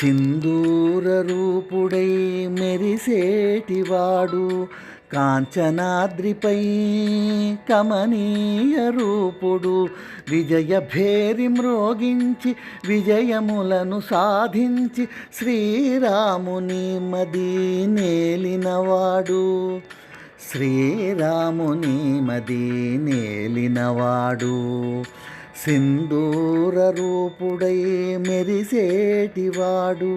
సింధూర రూపుడై మెరిసేటివాడు కాంచనాద్రిపై కమనీయ రూపుడు విజయ భేరి మ్రోగించి విజయములను సాధించి శ్రీరాముని మది నేలినవాడు. శ్రీరాముని మది నేలినవాడు. సింధూర రూపుడై మెరిసేటివాడు.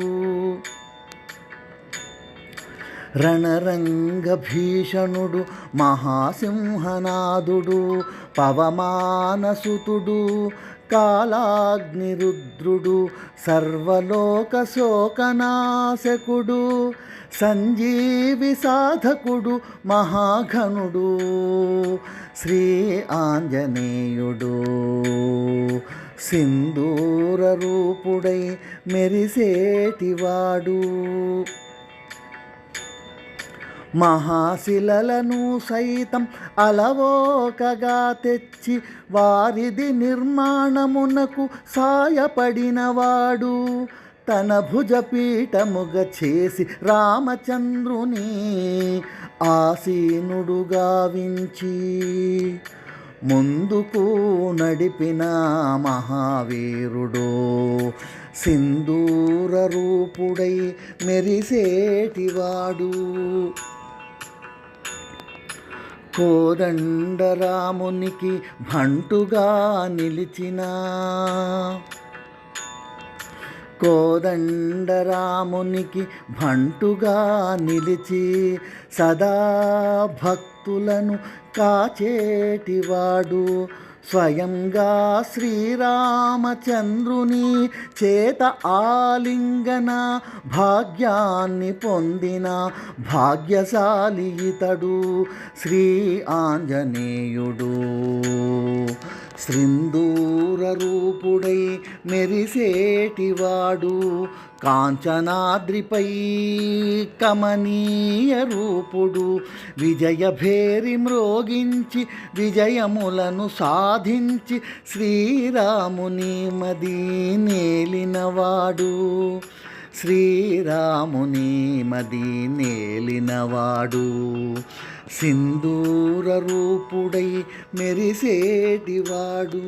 రణరంగ భీషణుడు మహాసింహనాదుడు పవమానసుతుడు కాలాగ్నిరుద్రుడు సర్వలోక శోకనాశకుడు సంజీవి సాధకుడు మహాఘనుడు శ్రీ ఆంజనేయుడు. సింధూర రూపుడై మెరిసేటివాడు. మహాశిలలను సైతం అలవోకగా తెచ్చి వారిది నిర్మాణమునకు సాయపడినవాడు. తన భుజపీఠముగ చేసి రామచంద్రుని ఆసీనుడుగా వించి ముందుకు నడిపిన మహావీరుడు సింధూర రూపుడై మెరిసేటివాడు. కోదండరామునికి భంటుగా నిలిచిన కోదండరామునికి భంటుగా నిలిచి సదా భక్తులను కాచేటివాడు. స్వయంగా శ్రీరామచంద్రుని చేత ఆలింగన భాగ్యాన్ని పొందిన భాగ్యశాలి ఇతడు శ్రీ ఆంజనేయుడు. సింధూర రూపుడై మెరిసేటివాడు కాంచనాద్రిపై కమనీయ రూపుడు విజయ భేరి మ్రోగించి విజయములను సాధించి శ్రీరాముని మదీ నేలినవాడు. శ్రీరాముని మది నేలినవాడు. సింధూర రూపుడై మెరిసేటివాడు.